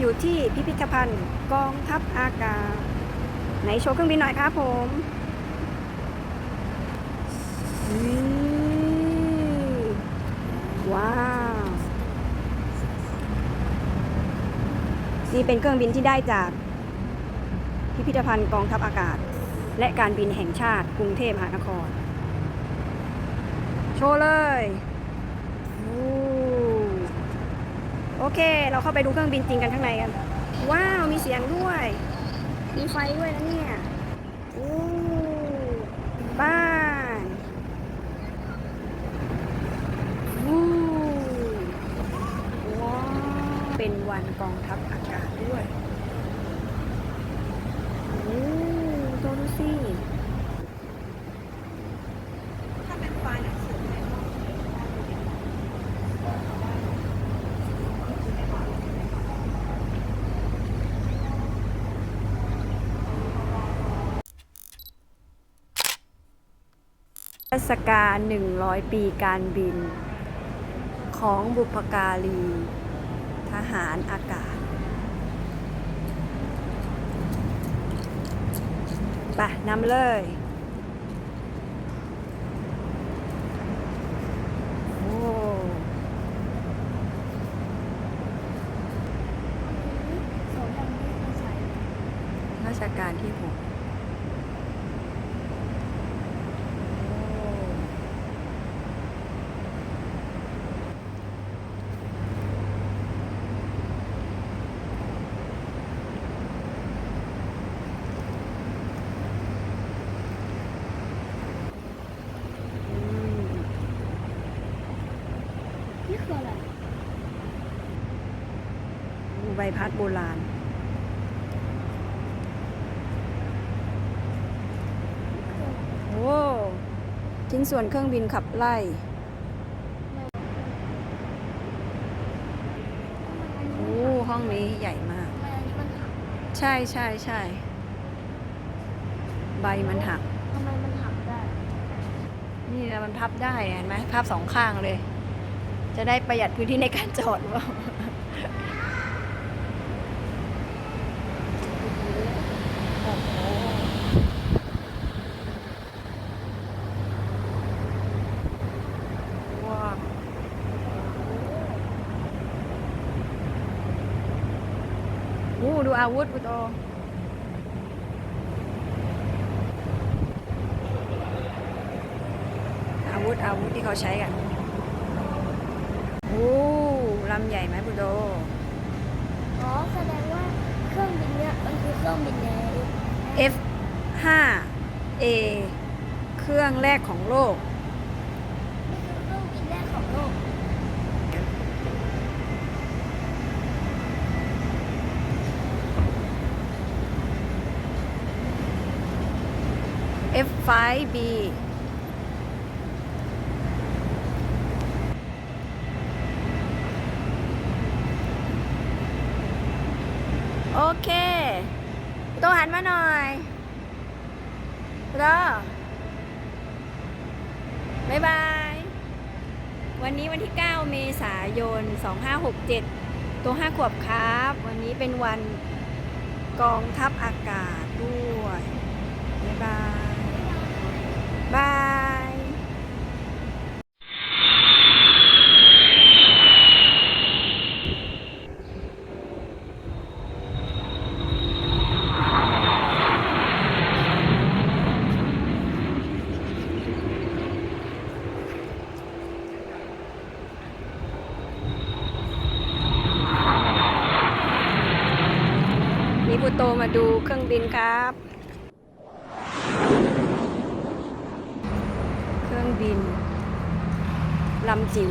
อยู่ที่พิพิธภัณฑ์กองทัพอากาศไหนโชว์เครื่องบินหน่อยครับผมว้าว นี่เป็นเครื่องบินที่ได้จาก พิพิธภัณฑ์กองทัพอากาศ และการบินแห่งชาติกรุงเทพมหานคร โชว์เลยโอ้ โอเค เราเข้าไปดูเครื่องบินจริงกันข้างในกัน ว้าว มีเสียงด้วย มีไฟด้วยนะเนี่ยโอ้บ้านวู้ว้าวเป็นวันกองทัพอากาศด้วย โอ้โตดูสิ ถ้าเป็นไฟหนังสือในห้อง เทศกาล100 ปีการบิน ของบุพการี ทหารอากาศไปนำเลยโอ้สองอย่างนี้มาใช้ราชการที่หกโอ้อืม นี่คืออะไร ใบพัดโบราณ โอ้ชิ้นส่วนเครื่องบินขับไล่ โอ้ห้องนี้ใหญ่มากทำไมอันนี้มันหักใช่ใช่ใช่ ใบมันหัก ทำไมมันหักได้ นี่นะมันพับได้เห็นไหมพับสองข้างเลย จะได้ประหยัดพื้นที่ในการจอดว่าโอ้โหว้าวโอ้ ดูอาวุธปุโตอาวุธอาวุธที่เขาใช้กันโอ้ลำใหญ่ไหมบุโดอ๋อแสดงว่าเครื่องบินเนี่ยมันคือเครื่องบินใน F 5 A เครื่องแรกของโลก F5B โอเค ตัวหันมาหน่อยรอบายบาย วันนี้วันที่ 9 เมษายน 2567 ตัว 5 ขวบครับ วันนี้เป็นวันกองทัพอากาศด้วย ตมาดูเครื่องบินครับ เครื่องบินลำจิ๋ว